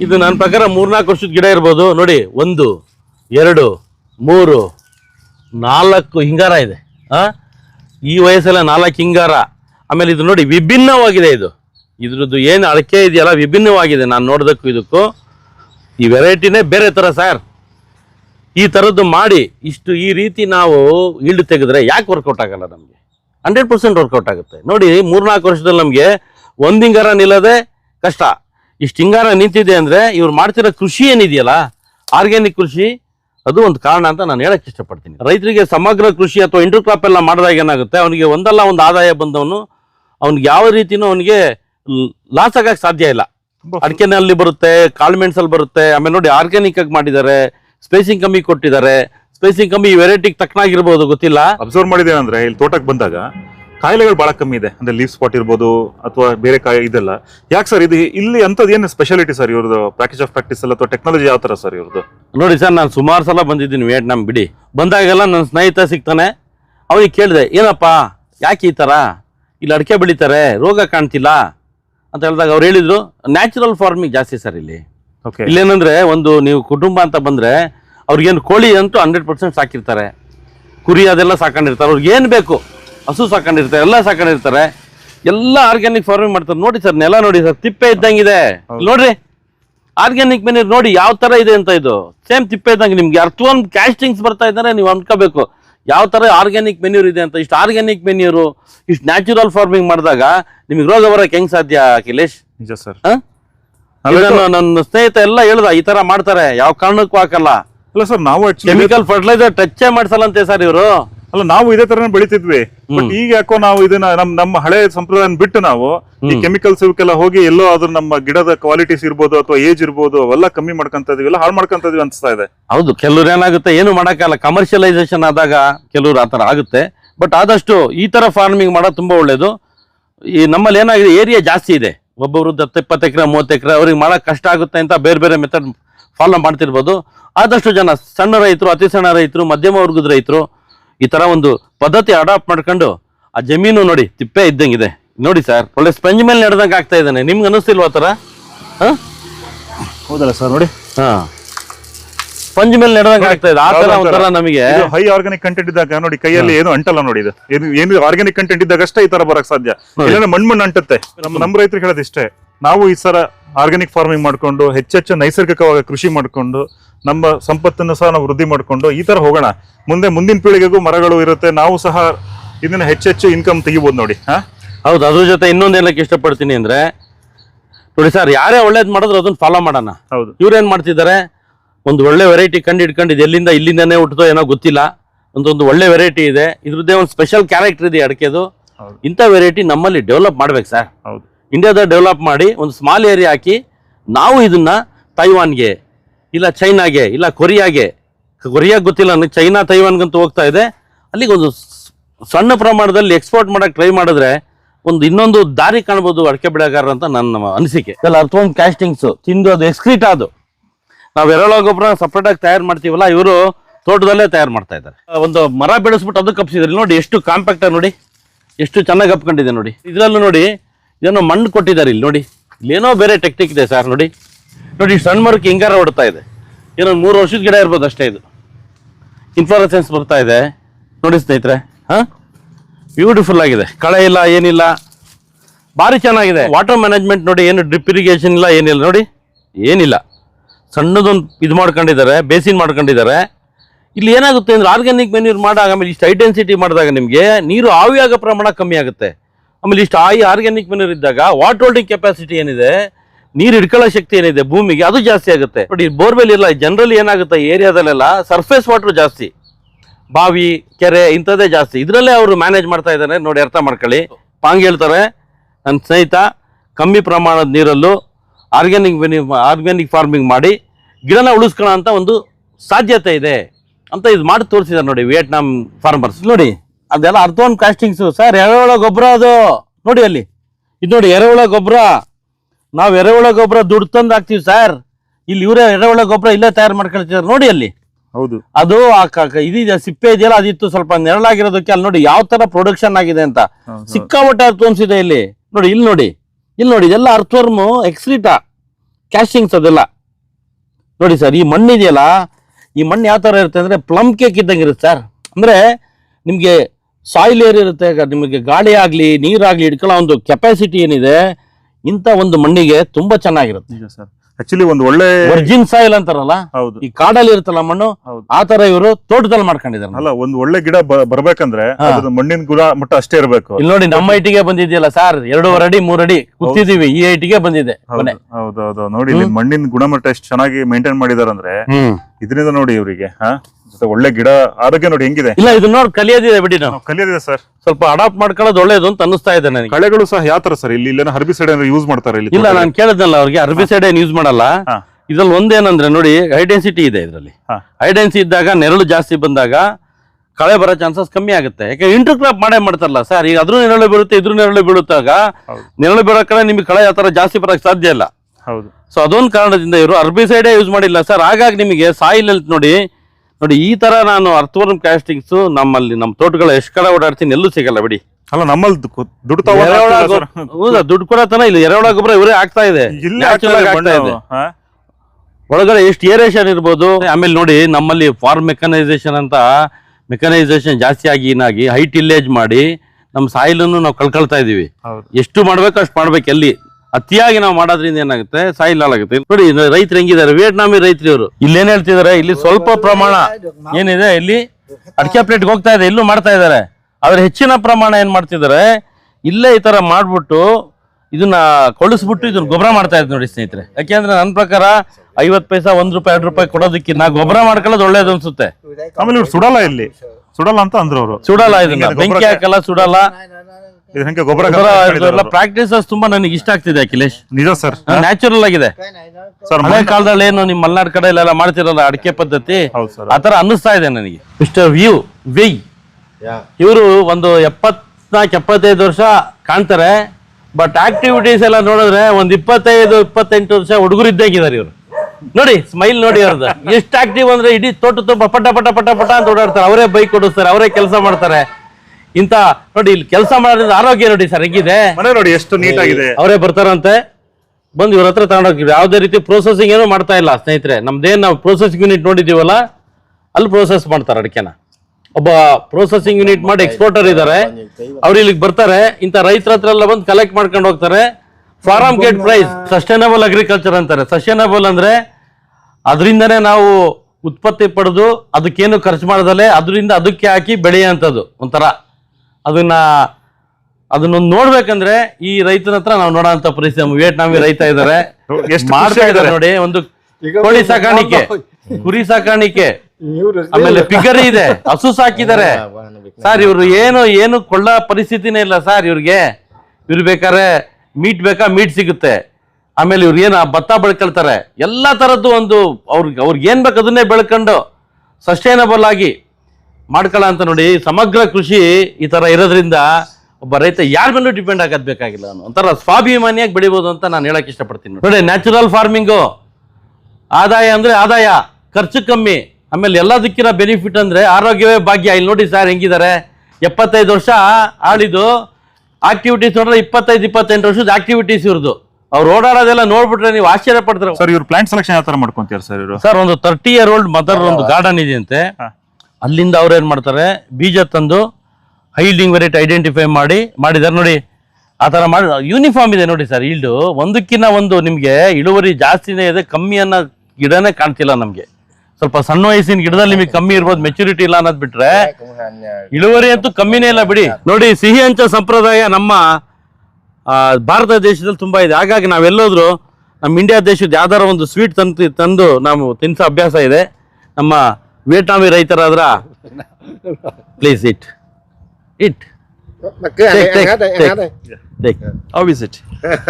ಇದು ನನ್ನ ಪ್ರಕಾರ ಮೂರ್ನಾಲ್ಕು ವರ್ಷದ ಗಿಡ ಇರ್ಬೋದು. ನೋಡಿ ಒಂದು ಎರಡು ಮೂರು ನಾಲ್ಕು ಹಿಂಗಾರ ಇದೆ. ಆ? ಈ ವಯಸ್ಸೆಲ್ಲ ನಾಲ್ಕು ಹಿಂಗಾರ. ಆಮೇಲೆ ಇದು ನೋಡಿ ವಿಭಿನ್ನವಾಗಿದೆ ಇದು. ಇದ್ರದ್ದು ಏನು ಅಳಕೆ ಇದೆಯಲ್ಲ ವಿಭಿನ್ನವಾಗಿದೆ. ನಾನು ನೋಡೋದಕ್ಕೂ ಇದಕ್ಕೂ. ಈ ವೆರೈಟಿನೇ ಬೇರೆ ಥರ ಸರ್ ಈ ಥರದ್ದು ಮಾಡಿ ಇಷ್ಟು ಈ ರೀತಿ ನಾವು ಈಲ್ಡ್ ತೆಗೆದ್ರೆ ಯಾಕೆ ವರ್ಕೌಟ್ ಆಗಲ್ಲ ನಮಗೆ? ಹಂಡ್ರೆಡ್ ಪರ್ಸೆಂಟ್ ವರ್ಕೌಟ್ ಆಗುತ್ತೆ. ನೋಡಿ ಮೂರ್ನಾಲ್ಕು ವರ್ಷದಲ್ಲಿ ನಮಗೆ ಒಂದು ಹಿಂಗಾರ ನಿಲ್ಲದೆ ಕಷ್ಟ. ಇಷ್ಟು ಹಿಂಗಾರ ನಿಂತಿದೆ ಅಂದರೆ ಇವ್ರು ಮಾಡ್ತಿರೋ ಕೃಷಿ ಏನಿದೆಯಲ್ಲ ಆರ್ಗ್ಯಾನಿಕ್ ಕೃಷಿ ಅದು ಒಂದು ಕಾರಣ ಅಂತ ನಾನು ಹೇಳಕ್ ಇಷ್ಟಪಡ್ತೀನಿ. ರೈತರಿಗೆ ಸಮಗ್ರ ಕೃಷಿ ಅಥವಾ ಇಂಟರ್ ಕ್ರಾಪ್ ಎಲ್ಲ ಮಾಡಿದಾಗ ಏನಾಗುತ್ತೆ ಅವನಿಗೆ ಒಂದಲ್ಲ ಒಂದು ಆದಾಯ ಬಂದವನು ಅವ್ನಿಗೆ ಯಾವ ರೀತಿನೂ ಅವನಿಗೆ ಲಾಸ್ ಆಗಕ್ಕೆ ಸಾಧ್ಯ ಇಲ್ಲ. ಅಡಿಕೆನಲ್ಲಿ ಬರುತ್ತೆ ಕಾಳುಮೆಣಸಲ್ಲಿ ಬರುತ್ತೆ ಆಮೇಲೆ ನೋಡಿ ಆರ್ಗ್ಯಾನಿಕ್ ಆಗಿ ಮಾಡಿದ್ದಾರೆ. ಸ್ಪೇಸಿಂಗ್ ಕಮ್ಮಿ ಕೊಟ್ಟಿದ್ದಾರೆ. ಸ್ಪೇಸಿಂಗ್ ಕಮ್ಮಿ ವೆರೈಟಿಗೆ ತಕ್ಕನಾಗಿರ್ಬೋದು ಗೊತ್ತಿಲ್ಲ? ಅಬ್ಸರ್ವ್ ಮಾಡಿದ್ದೇನೆಂದ್ರೆ ಇಲ್ಲಿ ತೋಟಕ್ಕೆ ಬಂದಾಗ ಕಾಯಿಲೆಗಳು ಬಹಳ ಕಮ್ಮಿ ಇದೆ. ಅಂದ್ರೆ ಲೀವ್ ಸ್ಪಾಟ್ ಇರ್ಬೋದು ಅಥವಾ ಬೇರೆ ಕಾಯಿ ಇದೆಲ್ಲ. ಯಾಕೆ ಸರ್ ಇದು ಇಲ್ಲಿ ಅಂಥದ್ದು ಏನು ಸ್ಪೆಷಾಲಿಟಿ ಸರ್ ಇವ್ರದ್ದು? ಪ್ಯಾಕೇಜ್ ಆಫ್ ಪ್ರಾಕ್ಟೀಸ್ ಎಲ್ಲ ಅಥವಾ ಟೆಕ್ನಾಲಜಿ ಯಾವ ಥರ ಸರ್ ಇವ್ರದ್ದು? ನೋಡಿ ಸರ್ ನಾನು ಸುಮಾರು ಸಲ ಬಂದಿದ್ದೀನಿ ವಿಯೆಟ್ನಾಮ್ ಬಿಡಿ. ಬಂದಾಗೆಲ್ಲ ನನ್ನ ಸ್ನೇಹಿತ ಸಿಗ್ತಾನೆ. ಅವನಿಗೆ ಕೇಳಿದೆ ಏನಪ್ಪ? ಯಾಕೆ ಈ ಥರ ಇಲ್ಲಿ ಅಡಿಕೆ ಬೆಳೀತಾರೆ ರೋಗ ಕಾಣ್ತಿಲ್ಲ? ಅಂತ ಹೇಳಿದಾಗ ಅವ್ರು ಹೇಳಿದರು ನ್ಯಾಚುರಲ್ ಫಾರ್ಮಿಂಗ್ ಜಾಸ್ತಿ ಸರ್ ಇಲ್ಲಿ. ಇಲ್ಲೇನಂದ್ರೆ ಒಂದು ನೀವು ಕುಟುಂಬ ಅಂತ ಬಂದ್ರೆ ಅವ್ರಿಗೇನು ಕೋಳಿ ಅಂತೂ ಹಂಡ್ರೆಡ್ ಪರ್ಸೆಂಟ್ ಸಾಕಿರ್ತಾರೆ. ಕುರಿ ಅದೆಲ್ಲ ಸಾಕೊಂಡಿರ್ತಾರೆ. ಅವ್ರಿಗೆ ಏನು ಬೇಕು? ಹಸು ಸಾಕೊಂಡಿರ್ತಾರೆ ಎಲ್ಲ ಸಾಕೊಂಡಿರ್ತಾರೆ. ಎಲ್ಲ ಆರ್ಗ್ಯಾನಿಕ್ ಫಾರ್ಮಿಂಗ್ ಮಾಡ್ತಾರೆ. ನೋಡಿ ಸರ್ ನೆಲ ನೋಡಿ ಸರ್ ತಿಪ್ಪೆ ಇದ್ದಂಗಿದೆ. ನೋಡ್ರಿ ಆರ್ಗ್ಯಾನಿಕ್ ಮೆನ್ಯೂರ್ ನೋಡಿ ಯಾವ ತರ ಇದೆ ಅಂತ ಇದು. ಸೇಮ್ ತಿಪ್ಪೆ ಇದ್ದಂಗೆ ನಿಮ್ಗೆ ಅರ್ಥವೊಂದು ಕ್ಯಾಸ್ಟಿಂಗ್ಸ್ ಬರ್ತಾ ಇದ್ದಾರೆ ನೀವು ಅನ್ಕೋಬೇಕು ಯಾವ ತರ ಆರ್ಗ್ಯಾನಿಕ್ ಮೆನ್ಯೂರ್ ಇದೆ ಅಂತ. ಇಷ್ಟು ಆರ್ಗ್ಯಾನಿಕ್ ಮೆನ್ಯೂರು ಇಷ್ಟು ನ್ಯಾಚುರಲ್ ಫಾರ್ಮಿಂಗ್ ಮಾಡಿದಾಗ ನಿಮಗೆ ರೋಗ ಬರೋಕೆ ಹೆಂಗ್ ಸಾಧ್ಯ ಅಖಿಲೇಶ್? ನಿಜ ಸರ್. ನನ್ನ ಸ್ನೇಹಿತ ಎಲ್ಲ ಹೇಳ್ದ ಈ ತರ ಮಾಡ್ತಾರೆ ಯಾವ ಕಾರಣಕ್ಕೂ ಹಾಕಲ್ಲ. ಅಲ್ಲ ಸರ್ ನಾವು ಕೆಮಿಕಲ್ ಫರ್ಟಿಲೈಸರ್ ಟಚ್ಚೇ ಮಾಡ್ಸಲ್ಲಂತೆ ಸರ್ ಇವರು. ಅಲ್ಲ ನಾವು ಇದೇ ತರನೇ ಬೆಳಿತಿದ್ವಿ. ಬಟ್ ಈಗ ಯಾಕೋ ನಾವು ಇದನ್ನ ನಮ್ ನಮ್ಮ ಹಳೆ ಸಂಪ್ರದಾಯ ಬಿಟ್ಟು ನಾವು ಈ ಕೆಮಿಕಲ್ಸ್ ಇವಕ್ಕೆಲ್ಲ ಹೋಗಿ ಎಲ್ಲೋ ಆದ್ರೂ ನಮ್ಮ ಗಿಡದ ಕ್ವಾಲಿಟೀಸ್ ಇರ್ಬೋದು ಅಥವಾ ಏಜ್ ಇರ್ಬೋದು ಅವೆಲ್ಲ ಕಮ್ಮಿ ಮಾಡ್ಕೊಂತ ಇದೀವಿ ಎಲ್ಲ ಹಾಳು ಮಾಡ್ಕೊಂತ ಇದೀವಿ ಅನ್ಸ್ತಾ ಇದೆ. ಹೌದು ಕೆಲವ್ರು ಏನಾಗುತ್ತೆ ಏನು ಮಾಡಕ್ಕಲ್ಲ ಕಮರ್ಷಿಯಲೈಸೇಷನ್ ಆದಾಗ ಕೆಲವ್ರು ಆತರ ಆಗುತ್ತೆ. ಬಟ್ ಆದಷ್ಟು ಈ ತರ ಫಾರ್ಮಿಂಗ್ ಮಾಡೋದು ತುಂಬಾ ಒಳ್ಳೇದು. ಈ ನಮ್ಮಲ್ಲಿ ಏನಾಗಿದೆ ಏರಿಯಾ ಜಾಸ್ತಿ ಇದೆ. ಒಬ್ಬೊಬ್ರು ಹತ್ತು ಇಪ್ಪತ್ತು ಎಕರೆ ಮೂವತ್ತು ಎಕರೆ ಅವ್ರಿಗೆ ಮಾಡೋಕೆ ಕಷ್ಟ ಆಗುತ್ತೆ ಅಂತ ಬೇರೆ ಬೇರೆ ಮೆಥಡ್ ಫಾಲೋ ಮಾಡ್ತಿರ್ಬೋದು. ಆದಷ್ಟು ಜನ ಸಣ್ಣ ರೈತರು ಅತಿ ಸಣ್ಣ ರೈತರು ಮಧ್ಯಮ ವರ್ಗದ ರೈತರು ಈ ಥರ ಒಂದು ಪದ್ಧತಿ ಅಡಾಪ್ಟ್ ಮಾಡ್ಕೊಂಡು ಆ ಜಮೀನು ನೋಡಿ ತಿಪ್ಪೆ ಇದ್ದಂಗಿದೆ. ನೋಡಿ ಸರ್ ಒಳ್ಳೆ ಸ್ಪಂಜ್ ಮೇಲೆ ನಡೆದಂಗೆ ಆಗ್ತಾ ಇದ್ದಾನೆ. ನಿಮ್ಗೆ ಅನಿಸ್ತಿಲ್ವಾ ಆ ಥರ? ಹಾಂ? ಹೌದಲ್ಲ ಸರ್ ನೋಡಿ. ಹಾಂ. ಸ್ಪಂಜ್ ಮೇಲೆ ನಡೆದಂಗೆ ಆಗ್ತಾ ಇದೆ. ಆ ತರ ಒಂಥರ ನಮಗೆ ಹೈ ಆರ್ಗಾನಿಕ್ ಕಂಟೆಂಟ್ ಇದ್ದಾಗ ನೋಡಿ ಕೈಯಲ್ಲಿ ಏನು ಅಂಟಲ್ಲ ನೋಡಿ ಇದು. ಏನು- ಆರ್ಗಾನಿಕ್ ಕಂಟೆಂಟ್ ಇದ್ದಾಗ ಅಷ್ಟೇ ಈ ತರ ಬರಕ್ ಸಾಧ್ಯ. ಇಲ್ಲ ಮಣ್ಣು ಮಣ್ಣು ಅಂಟುತ್ತೆ. ನಮ್ಮ ರೈತರು ಹೇಳೋದು ಇಷ್ಟೇ. ನಾವು ಈ ಸರ ಆರ್ಗಾನಿಕ್ ಫಾರ್ಮಿಂಗ್ ಮಾಡ್ಕೊಂಡು ಹೆಚ್ಚೆಚ್ಚು ನೈಸರ್ಗಿಕವಾಗಿ ಕೃಷಿ ಮಾಡ್ಕೊಂಡು ನಮ್ಮ ಸಂಪತ್ತನ್ನು ಸಹ ನಾವು ವೃದ್ಧಿ ಮಾಡ್ಕೊಂಡು ಈ ತರ ಹೋಗೋಣ. ಮುಂದೆ ಮುಂದಿನ ಪೀಳಿಗೆಗೂ ಮರಗಳು ಇರುತ್ತೆ. ನಾವು ಸಹ ಇದನ್ನ ಹೆಚ್ಚೆಚ್ಚು ಇನ್ಕಮ್ ತೆಗಿಬೋದು ನೋಡಿ. ಹಾ? ಹೌದು ಅದ್ರ ಜೊತೆ ಇನ್ನೊಂದೇನಕ್ಕೆ ಇಷ್ಟಪಡ್ತೀನಿ ಅಂದ್ರೆ ನೋಡಿ ಸರ್ ಯಾರೇ ಒಳ್ಳೇದು ಮಾಡಿದ್ರು ಅದನ್ನ ಫಾಲೋ ಮಾಡೋಣ. ಹೌದು. ಇವ್ರೇನ್ ಮಾಡ್ತಿದ್ದಾರೆ? ಒಂದು ಒಳ್ಳೆ ವೆರೈಟಿ ಕಂಡು ಹಿಡ್ಕೊಂಡು ಇದು ಎಲ್ಲಿಂದ ಇಲ್ಲಿಂದನೇ ಹುಟ್ಟುತ್ತೋ ಏನೋ ಗೊತ್ತಿಲ್ಲ. ಒಂದೊಂದು ಒಳ್ಳೆ ವೆರೈಟಿ ಇದೆ. ಇದ್ರದ್ದೇ ಒಂದು ಸ್ಪೆಷಲ್ ಕ್ಯಾರೆಕ್ಟರ್ ಇದೆ ಅಡಿಕೆದು. ಇಂಥ ವೆರೈಟಿ ನಮ್ಮಲ್ಲಿ ಡೆವಲಪ್ ಮಾಡ್ಬೇಕು ಸರ್. ಹೌದು. ಇಂಡಿಯಾದ ಡೆವಲಪ್ ಮಾಡಿ ಒಂದು ಸ್ಮಾಲ್ ಏರಿಯಾ ಹಾಕಿ ನಾವು ಇದನ್ನ ತೈವಾನ್ಗೆ ಇಲ್ಲ ಚೈನಾಗೆ ಇಲ್ಲ ಕೊರಿಯಾಗೆ ಕೊರಿಯಾಗೆ ಗೊತ್ತಿಲ್ಲ ನನಗೆ ಚೈನಾ ತೈವಾನ್ಗಂತೂ ಹೋಗ್ತಾ ಇದೆ. ಅಲ್ಲಿಗೆ ಒಂದು ಸಣ್ಣ ಪ್ರಮಾಣದಲ್ಲಿ ಎಕ್ಸ್ಪೋರ್ಟ್ ಮಾಡೋಕೆ ಟ್ರೈ ಮಾಡಿದ್ರೆ ಒಂದು ಇನ್ನೊಂದು ದಾರಿ ಕಾಣ್ಬೋದು ಅಡಿಕೆ ಬೆಳೆಗಾರರು ಅಂತ ನನ್ನ ಅನಿಸಿಕೆ. ಅರ್ಥೊಂದು ಕ್ಯಾಸ್ಟಿಂಗ್ಸ್ ತಿಂದು ಅದು ಎಕ್ಸ್ಕ್ರೀಟ್ ಅದು ನಾವು ಎರೆಹುಳ ಗೊಬ್ಬರ ಸಪ್ರೇಟ್ ಆಗಿ ತಯಾರು ಮಾಡ್ತೀವಲ್ಲ, ಇವರು ತೋಟದಲ್ಲೇ ತಯಾರು ಮಾಡ್ತಾ ಇದ್ದಾರೆ. ಒಂದು ಮರ ಬೆಳೆಸ್ಬಿಟ್ಟು ಅದು ಕಪ್ಸಿದ್ರು. ನೋಡಿ, ಎಷ್ಟು ಕಾಂಪ್ಯಾಕ್ಟ್ ನೋಡಿ. ಎಷ್ಟು ಚೆನ್ನಾಗಿ ಅಪ್ಕೊಂಡಿದೆ ನೋಡಿ. ಇದರಲ್ಲೂ ನೋಡಿ ಏನೋ ಮಣ್ಣು ಕೊಟ್ಟಿದ್ದಾರೆ ಇಲ್ಲಿ ನೋಡಿ. ಇಲ್ಲೇನೋ ಬೇರೆ ಟೆಕ್ನಿಕ್ ಇದೆ ಸರ್ ನೋಡಿ. ನೋಡಿ ಸಣ್ಣ ಮರಕ್ಕೆ ಹಿಂಗಾರ ಹೊಡ್ತಾ ಇದೆ. ಏನೋ ಮೂರು ವರ್ಷದ ಗಿಡ ಇರ್ಬೋದು ಅಷ್ಟೇ ಇದು. ಇನ್ಫ್ಲೋರೆಸೆನ್ಸ್ ಬರ್ತಾ ಇದೆ. ನೋಡಿ ಸ್ನೇಹಿತರೆ, ಹಾಂ? ಬ್ಯೂಟಿಫುಲ್ ಆಗಿದೆ. ಕಳೆ ಇಲ್ಲ, ಏನಿಲ್ಲ. ಭಾರಿ ಚೆನ್ನಾಗಿದೆ. ವಾಟರ್ ಮ್ಯಾನೇಜ್ಮೆಂಟ್ ನೋಡಿ, ಏನು ಡ್ರಿಪ್ ಇರಿಗೇಷನ್ ಇಲ್ಲ, ಏನಿಲ್ಲ ನೋಡಿ. ಏನಿಲ್ಲ. ಸಣ್ಣದೊಂದು ಇದು ಮಾಡ್ಕೊಂಡಿದ್ದಾರೆ, ಬೇಸಿನ್ ಮಾಡ್ಕೊಂಡಿದ್ದಾರೆ. ಇಲ್ಲಿ ಏನಾಗುತ್ತೆ ಅಂದರೆ ಆರ್ಗ್ಯಾನಿಕ್ ಮೆನ್ಯೂರ್ ಮಾಡಾಗ ಆಮೇಲೆ ಇಷ್ಟು ಐಡೆನ್ಸಿಟಿ ಮಾಡಿದಾಗ ನಿಮಗೆ ನೀರು ಆವಿಯಾಗ ಪ್ರಮಾಣ ಕಮ್ಮಿ ಆಗುತ್ತೆ. ಆಮೇಲೆ ಇಷ್ಟು ಆಯಿ ಆರ್ಗ್ಯಾನಿಕ್ ಮೆನ್ಯೂರ್ ಇದ್ದಾಗ ವಾಟರ್ ಹೋಲ್ಡಿಂಗ್ ಕೆಪಾಸಿಟಿ ಏನಿದೆ, ನೀರು ಹಿಡ್ಕೊಳ್ಳೋ ಶಕ್ತಿ ಏನಿದೆ ಭೂಮಿಗೆ ಅದು ಜಾಸ್ತಿ ಆಗುತ್ತೆ. ನೋಡಿ, ಬೋರ್ವೆಲ್ ಇಲ್ಲ ಜನರಲಿ ಏನಾಗುತ್ತೆ ಈ ಏರಿಯಾದಲ್ಲೆಲ್ಲ ಸರ್ಫೇಸ್ ವಾಟರ್ ಜಾಸ್ತಿ. ಬಾವಿ, ಕೆರೆ ಇಂಥದ್ದೇ ಜಾಸ್ತಿ. ಇದರಲ್ಲೇ ಅವರು ಮ್ಯಾನೇಜ್ ಮಾಡ್ತಾ ಇದ್ದಾರೆ, ನೋಡಿ ಅರ್ಥ ಮಾಡ್ಕೊಳ್ಳಿ. ಪಾಂಗ್ ಹೇಳ್ತಾರೆ, ನನ್ನ ಸ್ನೇಹಿತ, ಕಮ್ಮಿ ಪ್ರಮಾಣದ ನೀರಲ್ಲೂ ಆರ್ಗ್ಯಾನಿಕ್ ಆರ್ಗ್ಯಾನಿಕ್ ಫಾರ್ಮಿಂಗ್ ಮಾಡಿ ಗಿಡನ ಉಳಿಸ್ಕೊಳ್ಳೋ ಅಂತ ಒಂದು ಸಾಧ್ಯತೆ ಇದೆ ಅಂತ ಇದು ಮಾಡಿ ತೋರಿಸಿದ್ದಾರೆ ನೋಡಿ ವಿಯೆಟ್ನಾಂ ಫಾರ್ಮರ್ಸ್ ನೋಡಿ ಅದೆಲ್ಲ ಅರ್ಥೋನ್ ಕಾಸ್ಟಿಂಗ್ಸು ಸರ್ ಎರೆಹುಳ ಗೊಬ್ಬರ ಅದು. ನೋಡಿ ಅಲ್ಲಿ. ಇದು ನೋಡಿ ಎರೆಹುಳ ಗೊಬ್ಬರ. ನಾವು ಎರೆಹುಳ ಗೊಬ್ಬರ ದುಡ್ಡು ತಂದು ಹಾಕ್ತೀವಿ ಸರ್. ಇಲ್ಲಿ ಇವರೇ ಎರೆಹುಳ ಗೊಬ್ಬರ ಇಲ್ಲೇ ತಯಾರು ಮಾಡ್ಕೊಳ್ತಿದ್ದಾರೆ. ನೋಡಿ ಅಲ್ಲಿ. ಹೌದು. ಅದು ಇದಿದೆ ಸಿಪ್ಪೆ ಇದೆಯಲ್ಲ ಅದಿತ್ತು ಸ್ವಲ್ಪ ನೆರಳಾಗಿರೋದಕ್ಕೆ ಅಲ್ಲಿ ನೋಡಿ ಯಾವ ತರ ಪ್ರೊಡಕ್ಷನ್ ಆಗಿದೆ ಅಂತ. ಸಿಕ್ಕಾಪಟ್ಟೆ ಸಿಕ್ಕಾಪಟ್ಟೆ ತೋರಿಸಿದೆ ಇಲ್ಲಿ. ನೋಡಿ ಇಲ್ಲಿ ನೋಡಿ. ಇಲ್ಲಿ ನೋಡಿ, ಇದೆಲ್ಲ ಅರ್ಥವರ್ಮು ಎಕ್ಸ್ರೀಟಾ ಕ್ಯಾಶಿಂಗ್ಸ್ ಅದೆಲ್ಲ. ನೋಡಿ ಸರ್ ಈ ಮಣ್ಣು ಇದೆಯಲ್ಲ, ಈ ಮಣ್ಣು ಯಾವ ಥರ ಇರುತ್ತೆ ಅಂದರೆ ಪ್ಲಮ್ ಕೇಕ್ ಇದ್ದಂಗೆ ಇರುತ್ತೆ ಸರ್ ಅಂದರೆ ನಿಮಗೆ ಸಾಯಿಲ್ ಏರ್ ಇರುತ್ತೆ ನಿಮಗೆ ಗಾಳಿ ಆಗಲಿ ನೀರಾಗಲಿ ಇಟ್ಕೊಳ್ಳೋ ಒಂದು ಕೆಪಾಸಿಟಿ ಏನಿದೆ, ಇಂಥ ಒಂದು ಮಣ್ಣಿಗೆ ತುಂಬ ಚೆನ್ನಾಗಿರುತ್ತೆ. ಸರ್ ಆಕ್ಚುಲಿ ಒಂದು ಒಳ್ಳೆ ವರ್ಜಿನ್ ಸಾಯಿಲ್ ಅಂತಾರಲ್ಲ ಹೌದು. ಈ ಕಾಡಲ್ಲಿ ಇರುತ್ತಲ್ಲ ಮಣ್ಣು ಆತರ ಆ ತರ ಇವರು ತೋಟದಲ್ಲಿ ಮಾಡ್ಕೊಂಡಿದ್ದಾರೆ ಅಲ್ಲ ಒಂದು ಒಳ್ಳೆ ಗಿಡ ಬರ್ಬೇಕಂದ್ರೆ ಮಣ್ಣಿನ ಗುಣ ಮಟ್ಟ ಅಷ್ಟೇ ಇರಬೇಕು. ಇಲ್ಲಿ ನೋಡಿ ನಮ್ಮ ಐಟಿಗೆ ಬಂದಿದೆಯಲ್ಲ ಸರ್ ಎರಡೂವರೆ ಅಡಿ ಮೂರ್ ಅಡಿ ಕೂತಿದೀವಿ ಈ ಐಟಿಗೆ ಬಂದಿದೆ ಹೌದೌದು ಹೌದು ಹೌದು. ನೋಡಿ ಇಲ್ಲಿ ಮಣ್ಣಿನ ಗುಣಮಟ್ಟ ಎಷ್ಟು ಚೆನ್ನಾಗಿ ಮೇಂಟೈನ್ ಮಾಡಿದಾರಂದ್ರೆ ಇದರಿಂದ ನೋಡಿ ಇವರಿಗೆ ಒಳ್ಳೆ ಗಿಡ ಆರೋಗ್ಯ ನೋಡಿ ಹೆಂಗಿದೆ. ಇಲ್ಲ ಇದು ನೋಡಿ ಕಲಿಯೋದಿದೆ ಬಿಡಿ ನಾವು. ಕಲಿಯೋದಿದೆ ಸರ್. ಸ್ವಲ್ಪ ಅಡಾಪ್ಟ್ ಮಾಡ್ಕೊಳ್ಳೋದು ಒಳ್ಳೇದು ಅಂತ ಅನ್ನಿಸ್ತಾ ಇದೆ ನನಗೆ. ಕಳೆಗಳು ಸಹ ಯಾವ ತರ ಸರ್? ಇಲ್ಲಿ ಇಲ್ಲೇನೋ ಹರ್ಬಿಸೈಡ್ ಏನಾದ್ರು ಯೂಸ್ ಮಾಡ್ತಾರೆ ಇಲ್ಲಿ ಇಲ್ಲ ನಾನು ಕೇಳಿದ್ನಲ್ಲ ಅವ್ರಿಗೆ ಅರ್ಬಿಸೈಡ್ ಏನ್ ಯೂಸ್ ಮಾಡಲ್ಲ. ಇದ್ರಲ್ಲಿ ಒಂದೇನಂದ್ರೆ ನೋಡಿ ಹೈಡೆನ್ಸಿಟಿ ಇದೆ ಇದರಲ್ಲಿ. ಹೈ. ಹೈಡೆನ್ಸಿ ಇದ್ದಾಗ ನೆರಳು ಜಾಸ್ತಿ ಬಂದಾಗ ಕಳೆ ಬರೋ ಚಾನ್ಸಸ್ ಕಮ್ಮಿ ಆಗುತ್ತೆ. ಯಾಕೆ ಇಂಟರ್ ಕ್ರಾಪ್ ಮಾಡೇ ಮಾಡ್ತಾರಲ್ಲ ಸರ್ ಈಗ ಅದ್ರ ನೆರಳು ಬೀಳುತ್ತೆ ಇದ್ರ ನೆರಳು ಬೀಳುತ್ತಾಗ ನೆರಳು ಬೀಳೋ ಕಡೆ ನಿಮಗೆ ಕಳೆ ಆ ಥರ ಜಾಸ್ತಿ ಬರೋಕ್ಕೆ ಸಾಧ್ಯ ಇಲ್ಲ. ಹೌದು. ಸೊ ಅದೊಂದು ಕಾರಣದಿಂದ ಇವರು ಅರ್ಬಿಸೈಡೇ ಯೂಸ್ ಮಾಡಿಲ್ಲ ಸರ್ ಹಾಗಾಗಿ ನಿಮಗೆ ಸಾಯಿಲ್ ನೋಡಿ ನೋಡಿ ಈ ತರ ನಾನು ಅರ್ಥವರ್ಮ್ ಕ್ಯಾಸ್ಟಿಂಗ್ಸ್ ನಮ್ಮಲ್ಲಿ ನಮ್ಮ ತೋಟಗಳ ಎಷ್ಟು ಕಡೆ ಓಡಾಡ್ತೀನಿ ಎಲ್ಲೂ ಸಿಗಲ್ಲ ಬಿಡಿ. ಅಲ್ಲ ನಮ್ಮಲ್ಲಿ ದುಡ್ಡು ದುಡ್ಡು ಕೊಡತನ ಇಲ್ಲ ಎರೆಹುಳ ಗೊಬ್ಬರ ಇವರೇ ಆಗ್ತಾ ಇದೆ? ಒಳಗಡೆ ಎಷ್ಟು ಏರೇಷನ್ ಇರ್ಬೋದು ಆಮೇಲೆ ನೋಡಿ ನಮ್ಮಲ್ಲಿ ಫಾರ್ಮ್ ಮೆಕನೈಸೇಷನ್ ಅಂತ ಮೆಕನೈಸೇಷನ್ ಜಾಸ್ತಿ ಆಗಿ ಏನಾಗಿ ಹೈಟ್ ಇಲ್ಲೇಜ್ ಮಾಡಿ ನಮ್ಮ ಸಾಯಿಲನ್ನು ನಾವು ಕಳ್ಕೊಳ್ತಾ ಇದೀವಿ ಎಷ್ಟು ಮಾಡ್ಬೇಕು ಅಷ್ಟು ಮಾಡ್ಬೇಕು ಎಲ್ಲಿ? ಅತಿಯಾಗಿ ನಾವು ಮಾಡೋದ್ರಿಂದ ಏನಾಗುತ್ತೆ? ಸಾಯಿಲ್ ಆಗುತ್ತೆ. ನೋಡಿ ಇದು ರೈತರು ಹೆಂಗಿದ್ದಾರೆ? ವಿಯೆಟ್ನಾಮಿ ರೈತರು ಇವರು ಇಲ್ಲಿ ಏನ್ ಹೇಳ್ತಿದ್ದಾರೆ ಇಲ್ಲಿ ಸ್ವಲ್ಪ ಪ್ರಮಾಣ ಏನಿದೆ? ಇಲ್ಲಿ ಅಡಿಕೆ ಪ್ಲೇಟ್ಗೆ ಹೋಗ್ತಾ ಇದೆ ಇಲ್ಲೂ ಮಾಡ್ತಾ ಇದ್ದಾರೆ. ಆದ್ರೆ ಹೆಚ್ಚಿನ ಪ್ರಮಾಣ ಏನ್ ಮಾಡ್ತಿದ್ದಾರೆ? ಇಲ್ಲೇ ಈ ತರ ಮಾಡ್ಬಿಟ್ಟು ಇದನ್ನ ಕೊಳಿಸ್ಬಿಟ್ಟು ಇದನ್ನ ಗೊಬ್ಬರ ಮಾಡ್ತಾ ಇದ್ದಾರೆ ನೋಡಿ ಸ್ನೇಹಿತರೆ. ಯಾಕೆಂದ್ರೆ ನನ್ನ ಪ್ರಕಾರ ಐವತ್ ಪೈಸಾ ಒಂದ್ ರೂಪಾಯಿ ಎರಡು ರೂಪಾಯಿ ಕೊಡೋದಕ್ಕೆ ನಾ ಗೊಬ್ಬರ ಮಾಡ್ಕೊಳ್ಳೋದು ಒಳ್ಳೇದು ಅನ್ಸುತ್ತೆ. ಆಮೇಲೆ ಇವ್ರು ಸುಡಲ್ಲ ಇಲ್ಲಿ. ಸುಡಲ್ಲ ಅಂತ ಅಂದ್ರು ಅವರು. ಸುಡಲ್ಲ ಇದನ್ನ. ಬೆಂಕಿ ಹಾಕಲ್ಲ ಸುಡಲ್ಲ. ಹೆಂಗೆ ಗೊಬ್ಬರ ಗೊಬ್ಬರ ಪ್ರಾಕ್ಟೀಸಸ್ ತುಂಬಾ ನನಗೆ ಇಷ್ಟ ಆಗ್ತಿದೆ ಅಖಿಲೇಶ್. ನಿಜ ಸರ್. ನ್ಯಾಚುರಲ್ ಆಗಿದೆ. ಸರ್ ಮಳೆ ಕಾಲದಲ್ಲಿ ಏನು ನಿಮ್ ಮಲ್ನಾಡ್ ಕಡೆ ಎಲ್ಲ ಮಾಡ್ತಿರಲ್ಲ ಅಡಿಕೆ ಪದ್ಧತಿ? ಆತರ ಅನ್ನಿಸ್ತಾ ಇದೆ ನನಗೆ. ಮಿಸ್ಟರ್ ವ್ಯೂ ವಿ ಇವರು ಒಂದು ಎಪ್ಪತ್ನಾಲ್ಕು ಎಪ್ಪತ್ತೈದು ವರ್ಷ ಕಾಣ್ತಾರೆ. ಬಟ್ ಆಕ್ಟಿವಿಟೀಸ್ ಎಲ್ಲ ನೋಡಿದ್ರೆ ಒಂದ್ ಇಪ್ಪತ್ತೈದು ಇಪ್ಪತ್ತೆಂಟು ವರ್ಷ ಹುಡುಗರು ಇದ್ದಾಗಿದ್ದಾರೆ ಇವರು. ನೋಡಿ ಸ್ಮೈಲ್ ನೋಡಿ ಅವ್ರದ್ದು. ಎಷ್ಟು ಆಕ್ಟಿವ್ ಅಂದ್ರೆ ಇಡೀ ತೋಟ ತುಂಬ ಪಟ ಪಟ ಪಟ ಪಟ ಅಂತ ಓಡಾಡ್ತಾರೆ. ಅವರೇ ಬೈಕ್ ಓಡಿಸ್ತಾರೆ ಅವರೇ ಕೆಲಸ ಮಾಡ್ತಾರೆ. ಇಂತ ನೋಡಿ ಇಲ್ಲಿ ಕೆಲಸ ಮಾಡೋದ್ರಿಂದ ಆರೋಗ್ಯ ನೋಡಿ ಸರ್ ಹೆಂಗಿದೆ? ಮನೆ ನೋಡಿ ಎಷ್ಟು ನೀಟ್ ಆಗಿದೆ ಅವರೇ ಬರ್ತಾರಂತೆ. ಬಂದು ಇವ್ರ ಹತ್ರ ತಗೊಂಡೋಗಿವಿ ಯಾವುದೇ ರೀತಿ ಪ್ರೊಸೆಸಿಂಗ್ ಏನೂ ಮಾಡ್ತಾ ಇಲ್ಲ ಸ್ನೇಹಿತರೆ. ನಮ್ದೇನ್ ನಾವು ಪ್ರೊಸೆಸಿಂಗ್ ಯೂನಿಟ್ ನೋಡಿದೀವಲ್ಲ ಅಲ್ಲಿ ಪ್ರೊಸೆಸ್ ಮಾಡ್ತಾರೆ ಅಡಿಕೆನ. ಒಬ್ಬ ಪ್ರೊಸೆಸಿಂಗ್ ಯೂನಿಟ್ ಮಾಡಿ ಎಕ್ಸ್ಪೋರ್ಟರ್ ಇದ್ದಾರೆ. ಅವ್ರು ಇಲ್ಲಿಗೆ ಬರ್ತಾರೆ. ಇಂಥ ರೈತರ ಹತ್ರ ಎಲ್ಲ ಬಂದು ಕಲೆಕ್ಟ್ ಮಾಡ್ಕೊಂಡು ಹೋಗ್ತಾರೆ. Farm gate price sustainable agriculture ಅಂತಾರೆ. ಸಸ್ಟೈನಬಲ್ ಅಂದ್ರೆ ಅದರಿಂದನೇ ನಾವು ಉತ್ಪತ್ತಿ ಪಡೆದು ಅದಕ್ಕೇನು ಖರ್ಚು ಮಾಡ್ದಲೆ ಅದರಿಂದ ಅದಕ್ಕೆ ಹಾಕಿ ಬೆಳೆಯುವಂಥದ್ದು. ಒಂಥರ. ಅದನ್ನ ಅದನ್ನೊಂದು ನೋಡ್ಬೇಕಂದ್ರೆ ಈ ರೈತನ ಹತ್ರ ನಾವು ನೋಡೋಂತ ಪರಿಸ್ಥಿತಿ. ನಮ್ಮ ವಿಯೆಟ್ನಾಮಿ ರೈತ ಇದ್ದಾರೆ ಎಷ್ಟು ಮಾಡ್ತಾ ಇದ್ದಾರೆ ನೋಡಿ ಒಂದು ಕೋಳಿ ಸಾಕಾಣಿಕೆ ಕುರಿ ಸಾಕಾಣಿಕೆ. ಆಮೇಲೆ ಪಿಗರಿ ಇದೆ ಹಸು ಸಾಕಿದ್ದಾರೆ. ಸರ್ ಇವ್ರು ಏನು ಏನು ಕೊಳ್ಳ ಪರಿಸ್ಥಿತಿನೇ ಇಲ್ಲ ಸರ್ ಇವ್ರಿಗೆ. ಇವ್ರು ಬೇಕಾದ್ರೆ ಮೀಟ್ ಬೇಕಾ ಮೀಟ್ ಸಿಗುತ್ತೆ. ಆಮೇಲೆ ಇವ್ರು ಏನು ಭತ್ತ ಬೆಳ್ಕೊಳ್ತಾರೆ. ಎಲ್ಲ ತರದ್ದು ಒಂದು ಅವ್ರಿಗೆ ಅವ್ರಿಗೆ ಏನ್ ಬೇಕು ಅದನ್ನೇ ಬೆಳ್ಕೊಂಡು ಸಸ್ಟೈನಬಲ್ ಆಗಿ ಮಾಡ್ಕೊಳ್ಳೋ ಅಂತ ನೋಡಿ ಸಮಗ್ರ ಕೃಷಿ ಈ ತರ ಇರೋದ್ರಿಂದ ಒಬ್ಬ ರೈತ ಯಾರ ಮೇಲೂ ಡಿಪೆಂಡ್ ಆಗೋದು ಬೇಕಾಗಿಲ್ಲ ಅವನು. ಒಂಥರ ಸ್ವಾಭಿಮಾನಿಯಾಗಿ ಬೆಳಿಬೋದು ಅಂತ ನಾನು ಹೇಳಕ್ ಇಷ್ಟಪಡ್ತೀನಿ ನೋಡಿ. ನ್ಯಾಚುರಲ್ ಫಾರ್ಮಿಂಗು ಆದಾಯ ಅಂದ್ರೆ ಆದಾಯ ಖರ್ಚು ಕಮ್ಮಿ ಆಮೇಲೆ ಎಲ್ಲದಕ್ಕಿರೋ ಬೆನಿಫಿಟ್ ಅಂದ್ರೆ ಆರೋಗ್ಯವೇ ಭಾಗ್ಯ. ಇಲ್ಲಿ ನೋಡಿ ಸರ್ ಹೆಂಗಿದ್ದಾರೆ ಎಪ್ಪತ್ತೈದು ವರ್ಷ ಆಳಿದು ಆಕ್ಟಿವಿಟೀಸ್ ನೋಡಿದ್ರೆ ಇಪ್ಪತ್ತೈದು ಇಪ್ಪತ್ತೆಂಟು ವರ್ಷದ ಆಕ್ಟಿವಿಟೀಸ್ ಇವ್ರದ್ದು ಅವ್ರು ಓಡಾಡೋದೆಲ್ಲ ನೋಡ್ಬಿಟ್ರೆ ನೀವು ಆಶ್ಚರ್ಯ ಪಡ್ತಾರೆ. ಸರ್ ಇವ್ರು ಪ್ಲಾಂಟ್ ಸೆಲೆಕ್ಷನ್ ಯಾವ ತರ ಮಾಡ್ಕೊಂತೀರ ಸರ್ ಇವರು? ಸರ್ ಒಂದು ತರ್ಟಿ ಇಯರ್ ಓಲ್ಡ್ ಮದರ್ ಒಂದು ಗಾರ್ಡನ್ ಇದೆಯಂತೆ. ಅಲ್ಲಿಂದ ಅವ್ರು ಏನು ಮಾಡ್ತಾರೆ, ಬೀಜ ತಂದು ಹೈಲ್ಡಿಂಗ್ ವೆರೈಟಿ ಐಡೆಂಟಿಫೈ ಮಾಡಿ ಮಾಡಿದ್ದಾರೆ ನೋಡಿ. ಆ ಥರ ಮಾಡಿ, ಯೂನಿಫಾರ್ಮ್ ಇದೆ ನೋಡಿ ಸರ್ ಇಲ್ಡು ಒಂದಕ್ಕಿಂತ ಒಂದು ನಿಮಗೆ ಇಳುವರಿ ಜಾಸ್ತಿನೇ ಇದೆ, ಕಮ್ಮಿ ಅನ್ನೋ ಗಿಡನೇ ಕಾಣ್ತಿಲ್ಲ ನಮಗೆ. ಸ್ವಲ್ಪ ಸಣ್ಣ ವಯಸ್ಸಿನ ಗಿಡದಲ್ಲಿ ನಿಮಗೆ ಕಮ್ಮಿ ಇರ್ಬೋದು ಮೆಚುರಿಟಿ ಇಲ್ಲ ಅನ್ನೋದು ಬಿಟ್ರೆ ಇಳುವರಿ ಅಂತೂ ಕಮ್ಮಿನೇ ಇಲ್ಲ ಬಿಡಿ. ನೋಡಿ, ಸಿಹಿ ಹಂಚ ಸಂಪ್ರದಾಯ ನಮ್ಮ ಭಾರತ ದೇಶದಲ್ಲಿ ತುಂಬಾ ಇದೆ. ಹಾಗಾಗಿ ನಾವೆಲ್ಲೋದ್ರು ನಮ್ಮ ಇಂಡಿಯಾ ದೇಶದ ಯಾವ್ದಾರ ಒಂದು ಸ್ವೀಟ್ ತಂದು ತಂದು ನಾವು ತಿನ್ಸೋ ಅಭ್ಯಾಸ ಇದೆ. ನಮ್ಮ ವಿಯೆಟ್ನಾಮಿ ರೈತರಾದ್ರ Please eat. Eat. Mà cứ ăn đi, Take, ăn take, hết đi, ăn take. hết đi. Take. How is it?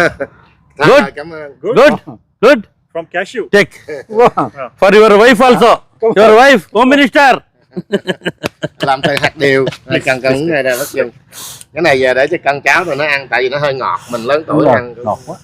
Thôi, Good. rồi, cảm ơn. Good. Good. From cashew Take. Wow. For your wife also. Your wife, Home Minister. Làm từ hạt điều, rồi cần cần cái này là nó dùng. Cái này về để cho con cháu rồi nó ăn, tại vì nó hơi ngọt, mình lớn tuổi Ngọt, ăn. ngọt quá.